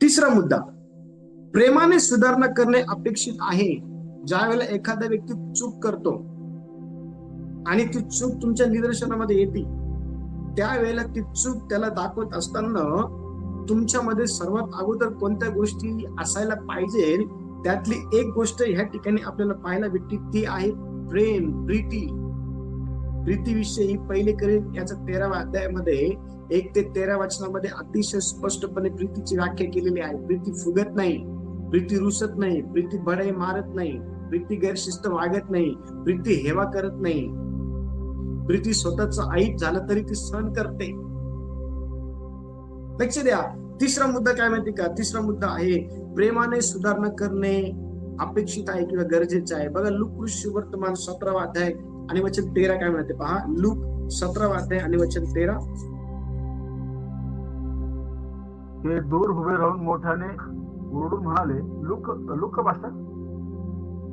तिसरा मुद्दा प्रेमाने सुधारणा करणे अपेक्षित आहे. ज्या वेळेला एखादा व्यक्ती चूक करतो आणि ती चूक तुमच्या निदर्शनामध्ये येते त्यावेळेला ती चूक त्याला दाखवत असताना तुमच्यामध्ये सर्वात अगोदर कोणत्या गोष्टी असायला पाहिजे त्यातली एक गोष्ट ह्या ठिकाणी आपल्याला पाहायला भेटते ती आहे प्रेम प्रीती. प्रीतीविषयी पहिले करेल याचा तेराव्या अध्यायामध्ये एक ते तेरा वचनामध्ये अतिशय स्पष्टपणे प्रीतीची व्याख्या केलेली आहे. प्रीती फुगत नाही प्रीती रुसत नाही प्रीती बडाई मारत नाही प्रीती गैरशिस्त वागत नाही प्रीती हेवा करत नाही. प्रीती स्वतःच ऐक झालं तरी ती सहन करते. लक्ष द्या तिसरा मुद्दा काय माहिती का? तिसरा मुद्दा आहे प्रेमाने सुधारणा करणे अपेक्षित आहे किंवा गरजेचं आहे. बघा लुक कृषी वर्तमान सतरावा अध्याय आणि वचन तेरा काय म्हणते पहा? लुक सतरावा अध्याय आणि वचन तेरा. ते दूर उभे राहून मोठ्याने ओरडून म्हणाले लुक लुक भाषा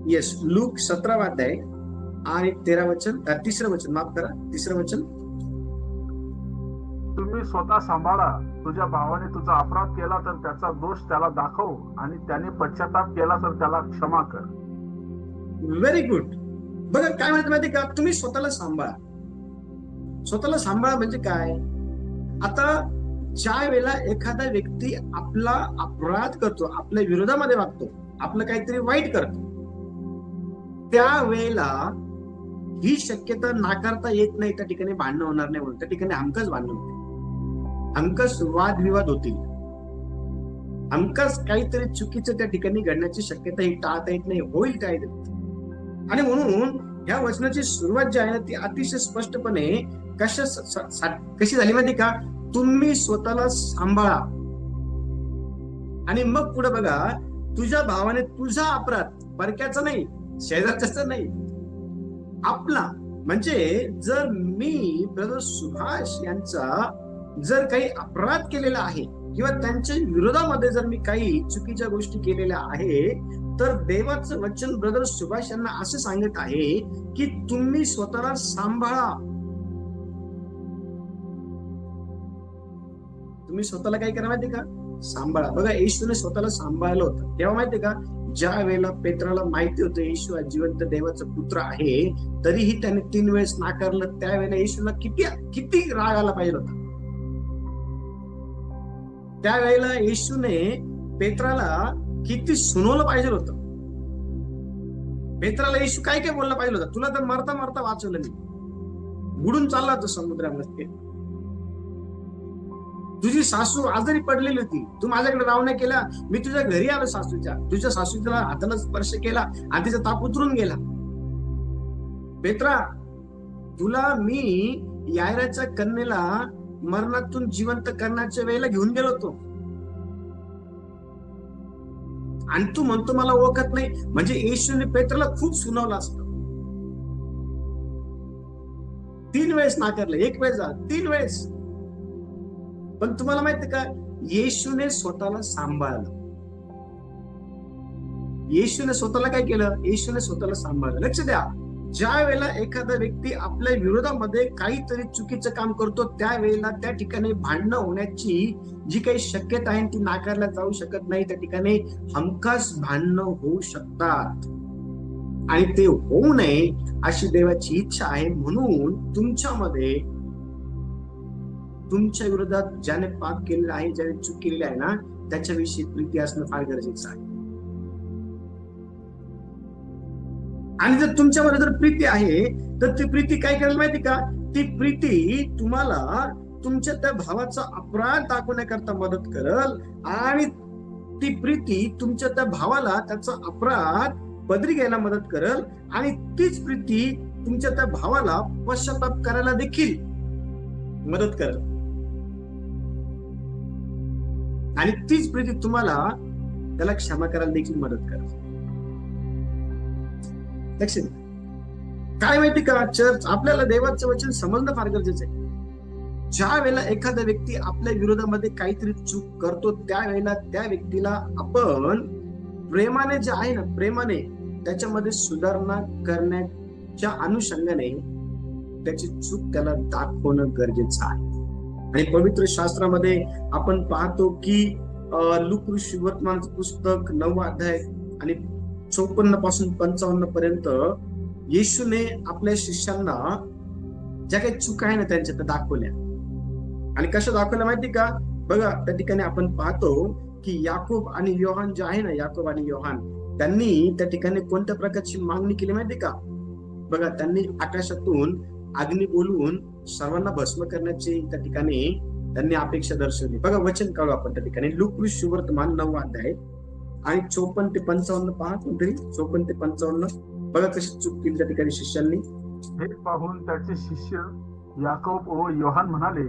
येस लूक सतरावा अध्याय आणि तेरा वचन तिसरं वचन माफ करा तिसरं वचन. तुम्ही स्वतः सांभाळा तुझ्या भावाने तुझा अपराध केला तर त्याचा दोष त्याला दाखव आणि त्याने पश्चाताप केला तर त्याला क्षमा कर. व्हेरी गुड बघा काय म्हणते माहिती का? तुम्ही स्वतःला सांभाळा. स्वतःला सांभाळा म्हणजे काय? आता ज्या वेळेला एखादा व्यक्ती आपला अपराध करतो आपल्या विरोधामध्ये वागतो आपलं काहीतरी वाईट करतो त्यावेळेला ही शक्यता नाकारता येत नाही त्या ठिकाणी भांडणं होणार नाही म्हणून. त्या ठिकाणी हमखास भांडणं होते हमखास वादविवाद होतील. हमखास काहीतरी चुकीचं त्या ठिकाणी घडण्याची शक्यता ही टाळता येत नाही होईल काय आणि म्हणून ह्या वचनाची सुरुवात जी आहे ना ती अतिशय स्पष्टपणे कशा कशी झाली माहिती का? तुम्ही स्वतःला सांभाळा. आणि मग पुढे बघा तुझ्या भावाने तुझा अपराध परक्याचा नाही शेजारच्याचा नाही आपला. म्हणजे जर मी ब्रदर सुभाष यांचा जर काही अपराध केलेला आहे किंवा त्यांच्या विरोधामध्ये जर मी काही चुकीच्या गोष्टी केलेल्या आहे तर देवाचं वचन ब्रदर सुभाष यांना असं सांगत आहे की तुम्ही स्वतःला सांभाळा. तुम्ही स्वतःला काय करा माहिती का? सांभाळा. बघा येशूने स्वतःला सांभाळलं होतं. तेव्हा माहिती का? ज्या वेळेला पेत्राला माहिती होतं येशू हा जिवंत देवाचा पुत्र आहे तरीही त्याने तीन वेळेस नाकारलं. त्यावेळेला येशूला किती किती राग आला पाहिजे होता. त्यावेळेला येशूने पेत्राला किती सुनवलं पाहिजे होतं. पेत्राला येशू काय काय बोललं पाहिजे होता? तुला तर मरता मरता वाचवलं नाही बुडून चालला होता समुद्रामध्ये. तुझी सासू आजारी पडलेली होती. तू माझ्याकडे रावण्या केला. मी तुझ्या घरी आलो सासूच्या. तुझ्या सासूच्या हाताला स्पर्श केला आणि तिचा ताप उतरून गेला. पेत्रा तुला मी यायराच्या कन्येला मरणातून जिवंत करण्याच्या वेळेला घेऊन गेलो होतो. आणि तू म्हणतो मला ओळखत नाही. म्हणजे येशूने पेत्राला खूप सुनावलं असतं. तीन वेळेस नाकारलं. एक वेळेस जा. तीन वेळेस. पण तुम्हाला माहीत का येशूने स्वतःला सांभाळलं. येशूने स्वतःला काय केलं? येशूने स्वतःला सांभाळलं. लक्ष द्या. ज्या वेळेला एखादा व्यक्ती आपल्या विरोधामध्ये काहीतरी चुकीचं काम करतो त्यावेळेला त्या ठिकाणी भांडणं होण्याची जी काही शक्यता आहे ती नाकारल्या जाऊ शकत नाही. त्या ठिकाणी हमखास भांडणं होऊ शकतात. आणि ते होऊ नये अशी देवाची इच्छा आहे. म्हणून तुमच्यामध्ये तुमच्या विरोधात ज्याने पाप केलेलं आहे ज्याने चूक केलेली आहे ना त्याच्याविषयी प्रीती असणं फार गरजेचं आहे. आणि जर तुमच्यामध्ये जर प्रीती आहे तर ती प्रीती काय करेल माहिती का? ती प्रीती तुम्हाला तुमच्या त्या भावाचा अपराध दाखवण्याकरता मदत करल आणि ती प्रीती तुमच्या त्या भावाला त्याचा अपराध पदरी घ्यायला मदत करल आणि तीच प्रीती तुमच्या त्या भावाला पश्चाताप करायला देखील मदत करल. आणि तीच प्रीती तुम्हाला त्याला क्षमा करायला देखील मदत करा लक्ष काय माहिती का? चर्च आपल्याला देवाचं वचन समजणं फार गरजेचं आहे. ज्या वेळेला एखादा व्यक्ती आपल्या विरोधामध्ये काहीतरी चूक करतो त्यावेळेला त्या व्यक्तीला आपण प्रेमाने जे आहे ना प्रेमाने त्याच्यामध्ये सुधारणा करण्याच्या अनुषंगाने त्याची चूक त्याला दाखवणं गरजेचं आहे. आणि पवित्र शास्त्रामध्ये आपण पाहतो की लुकृष वर्तमानचं पुस्तक नववा अध्याय आणि चौपन्नपासून पंचावन्न पर्यंत येशूने आपल्या शिष्यांना ज्या काही चुका आहे ना त्यांच्या त्या दाखवल्या. आणि कशा दाखवल्या माहिती का? बघा त्या ठिकाणी आपण पाहतो की याकूब आणि योहान जे आहे ना याकूब आणि योहान त्यांनी त्या ठिकाणी कोणत्या प्रकारची मागणी केली माहिती का? बघा त्यांनी आकाशातून अग्नी बोलवून सर्वांना भस्म करण्याची त्या ठिकाणी त्यांनी अपेक्षा दर्शवली. बघा वचन काढू आपण त्या ठिकाणी. लुकृष सुवर्तमान नऊ अध्याय. आणि चोपन्न ते पंचावन्न पहा कोणतरी चोपन्न ते पंचावन्न. बघा कशी चूक केली त्या ठिकाणी शिष्यांनी. हे पाहून त्याचे शिष्य याकोब व योहान म्हणाले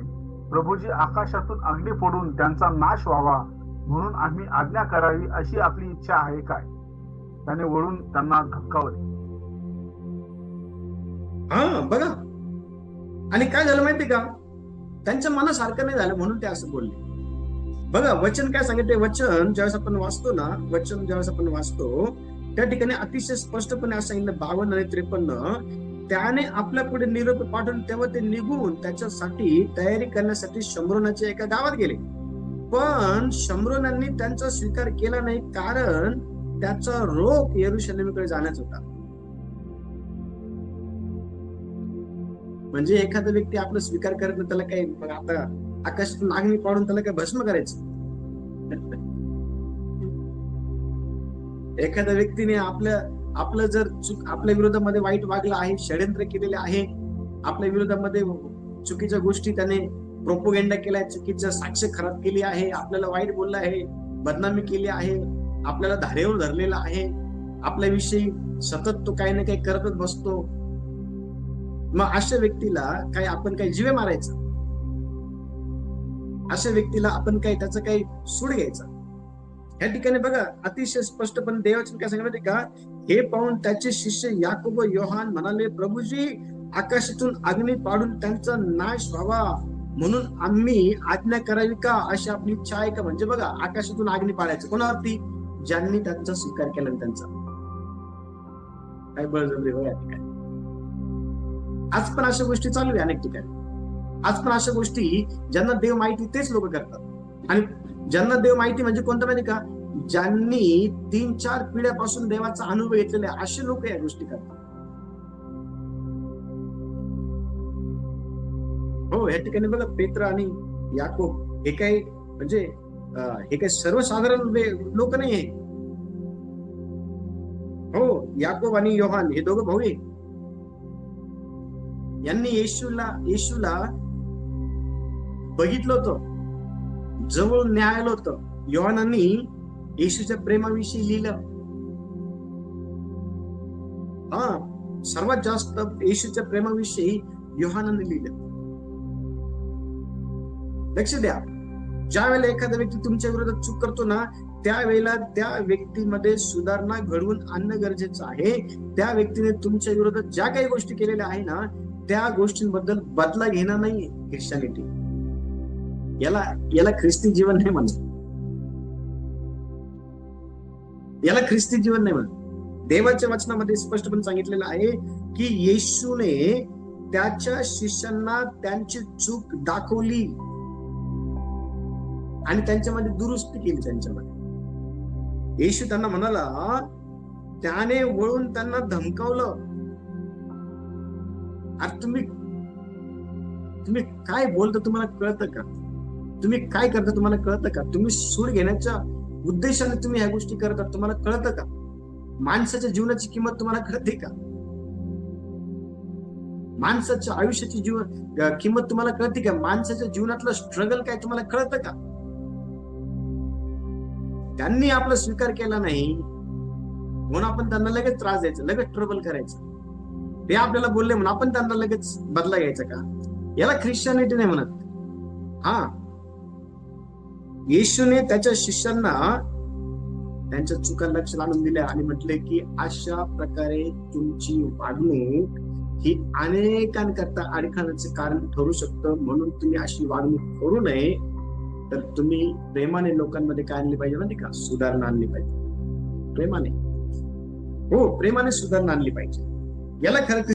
प्रभूजी आकाशातून अग्नी फोडून त्यांचा नाश व्हावा म्हणून आम्ही आज्ञा करावी अशी आपली इच्छा आहे काय? त्याने वळून त्यांना धक्कावले हा बघा. आणि काय झालं माहिती का? त्यांच्या मनासारखं नाही झालं म्हणून ते असं बोलले. बघा वचन काय सांगितले वचन ज्यावेळेस आपण वाचतो ना वचन ज्यावेळेस आपण वाचतो त्या ठिकाणी अतिशय स्पष्टपणे असं सांगितलं बावन्न आणि त्रेपन्न त्याने आपल्या पुढे निरोप पाठवून तेव्हा ते निघून त्याच्यासाठी तयारी करण्यासाठी शंभरोनाच्या एका गावात गेले. पण शंभरोनांनी त्यांचा स्वीकार केला नाही कारण त्याचा रोग येरुशलेमीकडे जाण्याचा होता. म्हणजे एखादा व्यक्ती आपला स्वीकार करत नाही त्याला काही मग आता आकाशातून नागणी पाडून त्याला काय भस्म करायचं? एखाद्या व्यक्तीने आपलं आपलं जर चुक आपल्या विरोधामध्ये वाईट वागलं आहे षडयंत्र केलेले आहे आपल्या विरोधामध्ये चुकीच्या गोष्टी त्याने प्रोपोगेंडा केलाय चुकीच्या साक्ष खराब केली आहे आपल्याला वाईट बोललं आहे बदनामी केली आहे आपल्याला धारेवर धरलेला आहे आपल्याविषयी सतत तो काही ना काही करतच बसतो मग अशा व्यक्तीला काय आपण काही जीवे मारायचं. अशा व्यक्तीला आपण काय त्याचा काही सूड घ्यायचा. या ठिकाणी बघा अतिशय स्पष्टपणे देवाचे काय सांगितलं का? हे पाहून त्याचे शिष्य याकोब व योहान म्हणाले प्रभूजी आकाशातून अग्नी पाडून त्यांचा नाश व्हावा. म्हणून आम्ही आज्ञा करावी का? अशी आपली इच्छा आहे का? म्हणजे बघा आकाशातून अग्नी पाडायचं. कोणावरती? ज्यांनी त्यांचा स्वीकार केला त्यांचा. काय बळजबरी हो या ठिकाणी. आज पण अशा गोष्टी चालू आहे अनेक ठिकाणी. आज पण अशा गोष्टी ज्यांना देव माहिती तेच लोक करतात. आणि ज्यांना देव माहिती म्हणजे कोणतं माहिती का? ज्यांनी तीन चार पिढ्यापासून देवाचा अनुभव घेतलेले आहे, असे लोक या गोष्टी करतात. हो या ठिकाणी बघा पेत्र आणि याकोब हे काही म्हणजे हे काही सर्वसाधारण लोक नाही आहे हो याकोब आणि योहान हे दोघं भाऊ आहे यांनी येशूला येशूला बघितलं होतं. जवळ न्यायला होत. योहानांनी येशूच्या प्रेमाविषयी लिहिलं. हा सर्वात जास्त येशूच्या प्रेमाविषयी योहानाने लिहिलं. लक्ष द्या. ज्या वेळेला एखादा व्यक्ती तुमच्या विरोधात चूक करतो ना त्यावेळेला त्या व्यक्तीमध्ये सुधारणा घडवून आणणं गरजेचं आहे. त्या व्यक्तीने तुमच्या विरोधात ज्या काही गोष्टी केलेल्या आहे ना त्या गोष्टींबद्दल बदला घेणं नाही ख्रिश्चॅनिटी. याला याला ख्रिस्ती जीवन नाही म्हणत. याला ख्रिस्ती जीवन नाही म्हणत. देवाच्या वचनामध्ये स्पष्टपणे सांगितलेलं आहे की येशूने त्याच्या शिष्यांना त्यांची चूक दाखवली. आणि त्यांच्यामध्ये दुरुस्ती केली त्यांच्यामध्ये. येशू त्यांना म्हणाला त्याने वळून त्यांना धमकावलं. अरे तुम्ही तुम्ही काय बोलता तुम्हाला कळतं का? तुम्ही काय करता तुम्हाला कळतं का? तुम्ही सूड घेण्याच्या उद्देशाने तुम्ही ह्या गोष्टी करता तुम्हाला कळतं का? माणसाच्या जीवनाची किंमत तुम्हाला कळते का? माणसाच्या आयुष्याची जीवन किंमत तुम्हाला कळते का? माणसाच्या जीवनातलं स्ट्रगल काय तुम्हाला कळतं का? त्यांनी आपला स्वीकार केला नाही म्हणून आपण त्यांना लगेच त्रास द्यायचा लगेच ट्रबल करायचं. ते आपल्याला बोलले म्हणून आपण त्यांना लगेच बदला घ्यायचा का? याला ख्रिश्चनिटी नाही म्हणत. हा. येशूने त्याच्या शिष्यांना त्यांच्या चुका लक्ष आणून दिल्या आणि म्हटले की अशा प्रकारे तुमची वागणूक ही अनेकांकरता अडखळण्याचे कारण ठरू शकतं. म्हणून तुम्ही अशी वागणूक करू नये. तर तुम्ही प्रेमाने लोकांमध्ये काय आणली पाहिजे माहिती का? सुधारणा आणली पाहिजे. प्रेमाने. हो प्रेमाने सुधारणा आणली पाहिजे. याला खरं